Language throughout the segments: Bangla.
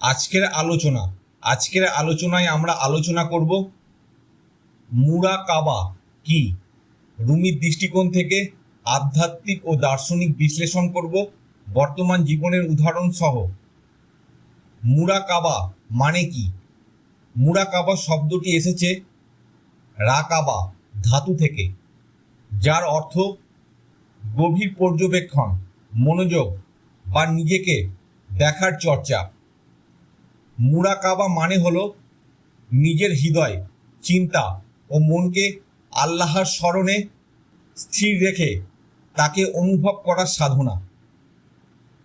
আজকের আলোচনা, আজকের আলোচনায় আমরা আলোচনা করব মুরা কাবা কি? রুমির দৃষ্টিকোণ থেকে আধ্যাত্মিক ও দার্শনিক বিশ্লেষণ করব, বর্তমান জীবনের উদাহরণ সহ। মুরা কাবা মানে কি? মুরা কাবা শব্দটি এসেছে রাকাবা ধাতু থেকে, যার অর্থ গভীর পর্যবেক্ষণ, মনোযোগ বা নিজেকে দেখার চর্চা। মুরাকাবা মানে হলো নিজের হৃদয়, চিন্তা ও মনকে আল্লাহর স্মরণে স্থির রেখে তাকে অনুভব করার সাধনা।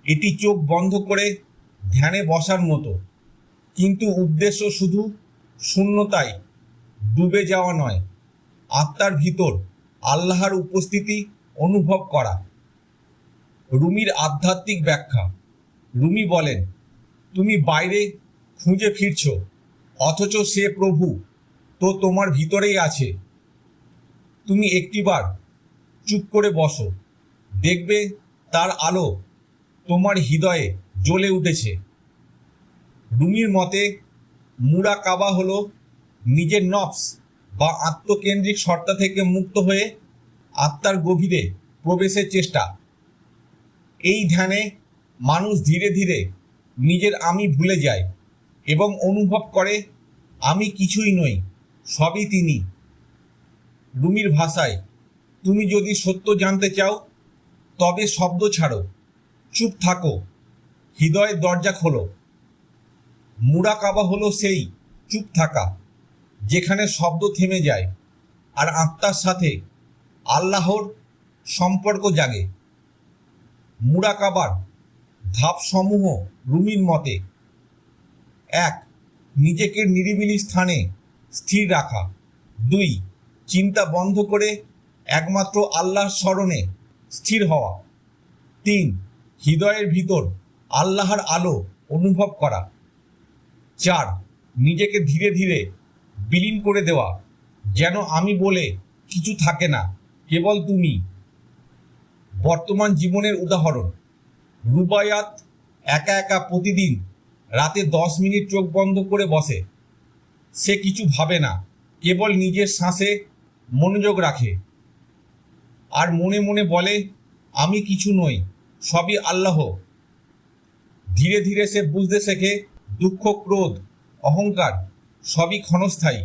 এটি চোখ বন্ধ করে ধ্যানে বসার মতো। কিন্তু উদ্দেশ্য শুধু শূন্যতায় ডুবে যাওয়া নয়, আত্মার ভিতর আল্লাহর উপস্থিতি অনুভব করা। রুমির আধ্যাত্মিক ব্যাখ্যা। রুমি বলেন, তুমি বাইরে খুঁজে ফিরছ। অথচ সে প্রভু তো তোমার ভিতরেই আছে। তুমি একটিবার চুপ করে বসো। দেখবে তার আলো তোমার হৃদয়ে জ্বলে উঠেছে। রুমির মতে মুরা কাবা হলো নিজের নফস বা আত্মকেন্দ্রিক সত্তা থেকে মুক্ত হয়ে আত্মার গভীরে প্রবেশের চেষ্টা। এই ধ্যানে মানুষ ধীরে ধীরে নিজের আমি ভুলে যায়। এবং অনুভব করে, আমি কিছুই নই, সবই তিনি। রুমির ভাষায়, তুমি যদি সত্য জানতে চাও, তবে শব্দ ছাড়ো, চুপ থাকো, হৃদয়ের দরজা খোলো। মুরাকাবা হলো সেই, চুপ থাকা, যেখানে শব্দ থেমে যায় আর আত্মার সাথে আল্লাহর সম্পর্ক জাগে। মুরাকাবার ধাপসমূহ রুমির মতে। এক, নিজেকে নিরিবিলি স্থানে স্থির রাখা। দুই, চিন্তা বন্ধ করে একমাত্র আল্লাহর স্মরণে স্থির হওয়া। তিন, হৃদয়ের ভিতর আল্লাহর আলো অনুভব করা। চার, নিজেকে ধীরে ধীরে বিলীন করে দেওয়া। যেন আমি বলে কিছু থাকে না, কেবল তুমি। বর্তমান জীবনের উদাহরণ, রুবায়াত একা একা প্রতিদিন রাতে দশ মিনিট চোখ বন্ধ করে বসে। সে কিছু ভাবে না, কেবল নিজের শ্বাসে মনোযোগ রাখে। আর মনে মনে বলে, আমি কিছু নই, সবই আল্লাহ। ধীরে ধীরে সে বুঝতে শেখে, দুঃখ, ক্রোধ, অহংকার, সবই ক্ষণস্থায়ী।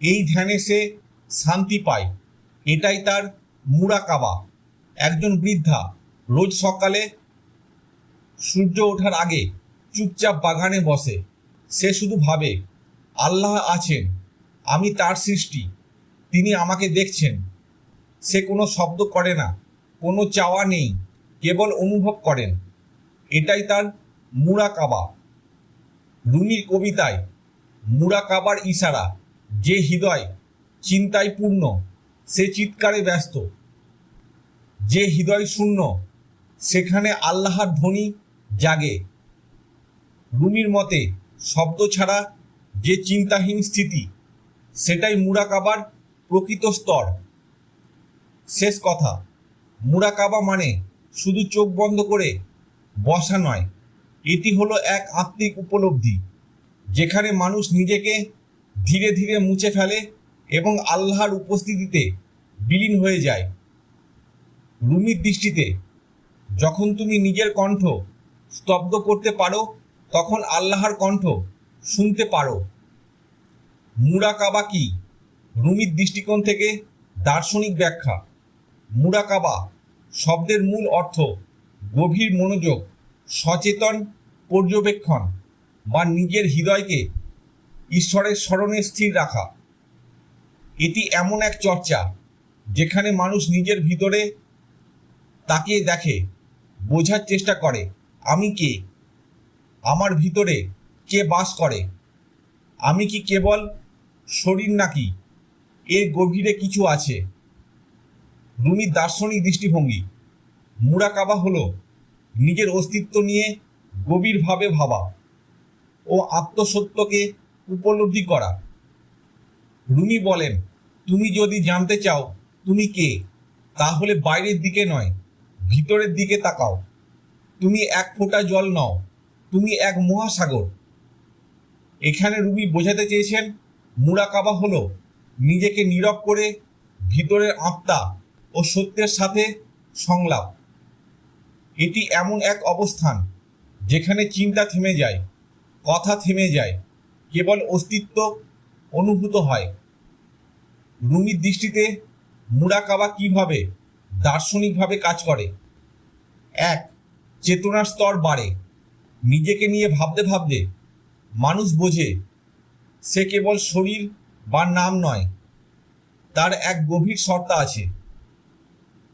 এই ধ্যানে সে শান্তি পায়। এটাই তার মুরাকাবা একজন বৃদ্ধা রোজ সকালে সূর্য ওঠার আগে চুপচাপ বাগানে বসে। সে শুধু ভাবে, আল্লাহ আছেন, আমি তার সৃষ্টি, তিনি আমাকে দেখছেন। সে কোনো শব্দ করে না, কোনো চাওয়া নেই, কেবল অনুভব করেন। এটাই তার মুরাকাবা। রুমির কবিতায়, মুরাকাবার ইশারা, যে হৃদয় চিন্তায় পূর্ণ, সে চিৎকারে ব্যস্ত। যে হৃদয় শূন্য, সেখানে আল্লাহর ধ্বনি জাগে। রুমির মতে, শব্দ ছাড়া যে চিন্তাহীন স্থিতি, সেটাই মুরাকাবার প্রকৃত স্তর। শেষ কথা মুরাকাবা মানে শুধু চোখ বন্ধ করে বসা নয়, এটি হলো এক আত্মিক উপলব্ধি, যেখানে মানুষ নিজেকে ধীরে ধীরে মুছে ফেলে এবং আল্লাহর উপস্থিতিতে বিলীন হয়ে যায়। রুমির দৃষ্টিতে, যখন তুমি নিজের কণ্ঠ স্তব্ধ করতে পারো তখন আল্লাহর কণ্ঠ শুনতে পারো। মুরাকাবা কি? রুমির দৃষ্টিকোণ থেকে দার্শনিক ব্যাখ্যা। মুরাকাবা শব্দের মূল অর্থ গভীর মনোযোগ, সচেতন পর্যবেক্ষণ বা নিজের হৃদয়কে ঈশ্বরের স্মরণে স্থির রাখা। এটি এমন এক চর্চা যেখানে মানুষ নিজের ভিতরে তাকিয়ে দেখে, বোঝার চেষ্টা করে, আমি কে? আমার ভিতরে কে বাস করে? আমি কি কেবল শরীর নাকি? এর গভীরে কিছু আছে। রুমির দার্শনিক দৃষ্টিভঙ্গি। মুরাকাবা হলো নিজের অস্তিত্ব নিয়ে গভীরভাবে ভাবা ও আত্মসত্যকে উপলব্ধি করা। রুমি বলেন, তুমি যদি জানতে চাও তুমি কে, তাহলে বাইরের দিকে নয়, ভিতরের দিকে তাকাও। তুমি এক ফোঁটা জল নাও। তুমি এক মহাসাগর। এখানে রুমি বোঝাতে চেয়েছেন মুরাকাবা হলো নিজেকে নীরব করে ভিতরের আত্মা ও সত্যের সাথে সংলাপ। এটি এমন এক অবস্থান যেখানে চিন্তা থেমে যায়, কথা থেমে যায়, কেবল অস্তিত্ব অনুভূত হয়। রুমির দৃষ্টিতে মুরাকাবা কীভাবে দার্শনিকভাবে কাজ করে? এক, চেতনার স্তর বাড়ে। নিজেকে নিয়ে ভাবতে ভাবতে মানুষ বোঝে, সে কেবল শরীর বা নাম নয়, তার এক গভীর সত্তা আছে।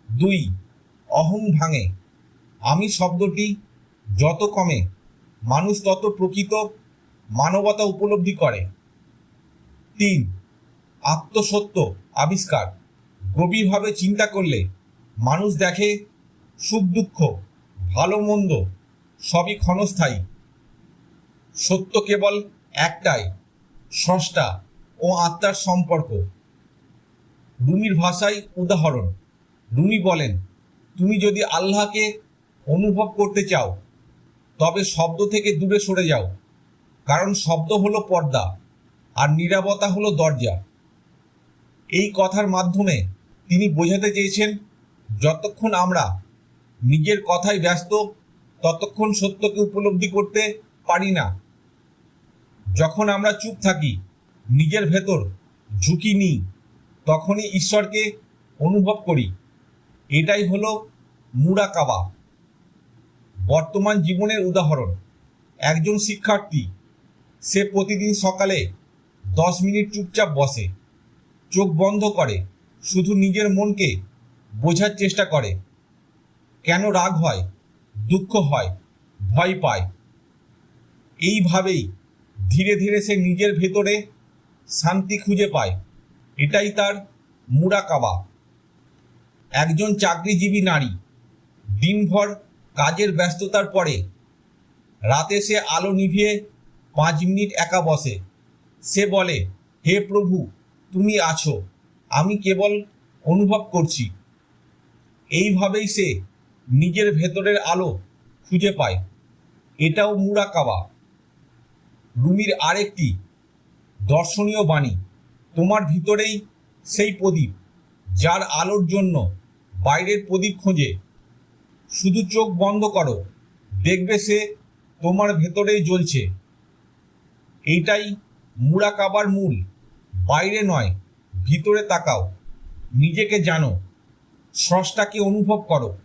দুই, অহং ভাঙে। আমি শব্দটি যত কমে, মানুষ তত প্রকৃত মানবতা উপলব্ধি করে। তিন, আত্মসত্য আবিষ্কার। গভীরভাবে চিন্তা করলে মানুষ দেখে সুখ দুঃখ, ভালো মন্দ সবই ক্ষণস্থায়ী। সত্য কেবল একটাই, স্রষ্টা ও আত্মার সম্পর্ক। রুমির ভাষায় উদাহরণ, রুমি বলেন, তুমি যদি আল্লাহকে অনুভব করতে চাও, তবে শব্দ থেকে দূরে সরে যাও, কারণ শব্দ হলো পর্দা আর নীরবতা হলো দরজা। এই কথার মাধ্যমে তিনি বোঝাতে চেয়েছেন, যতক্ষণ আমরা নিজের কথায় ব্যস্ত ততক্ষণ সত্যকে উপলব্ধি করতে পারি না। যখন আমরা চুপ থাকি, নিজের ভেতর ঝুঁকি নিই, তখনই ঈশ্বরকে অনুভব করি। এটাই হলো মুরাকাবা বর্তমান জীবনের উদাহরণ। একজন শিক্ষার্থী, সে প্রতিদিন সকালে দশ মিনিট চুপচাপ বসে, চোখ বন্ধ করে, শুধু নিজের মনকে বোঝার চেষ্টা করে। কেন রাগ হয়? দুঃখ হয়, ভয় পায়। এইভাবেই ধীরে ধীরে সে নিজের ভেতরে শান্তি খুঁজে পায়। এটাই তার মুরাকাবা। একজন চাকরিজীবী নারী দিনভর কাজের ব্যস্ততার পরে রাতে সে আলো নিভিয়ে পাঁচ মিনিট একা বসে। সে বলে, হে প্রভু, তুমি আছো। আমি কেবল অনুভব করছি। এইভাবেই সে নিজের ভেতরের আলো খুঁজে পায়। এটাও মুরাকাবা। রুমির আরেকটি দর্শনীয় বাণী, তোমার ভিতরেই সেই প্রদীপ, যার আলোর জন্য বাইরের প্রদীপ খোঁজে। শুধু চোখ বন্ধ করো, দেখবে সে তোমার ভেতরেই জ্বলছে। এইটাই মুরাকাবার মূল, বাইরে নয়, ভিতরে তাকাও। নিজেকে জানো, স্রষ্টাকে অনুভব করো।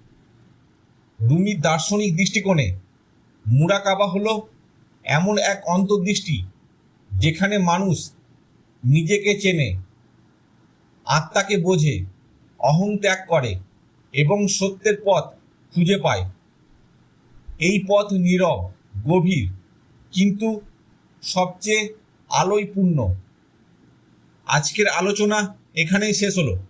রুমির দার্শনিক দৃষ্টিকোণে মুরাকাবা হলো এমন এক অন্তর্দৃষ্টি যেখানে মানুষ নিজেকে চেনে, আত্মাকে বোঝে, অহং ত্যাগ করে এবং সত্যের পথ খুঁজে পায়। এই পথ নীরব, গভীর, কিন্তু সবচেয়ে আলোয়পূর্ণ। আজকের আলোচনা এখানেই শেষ হলো।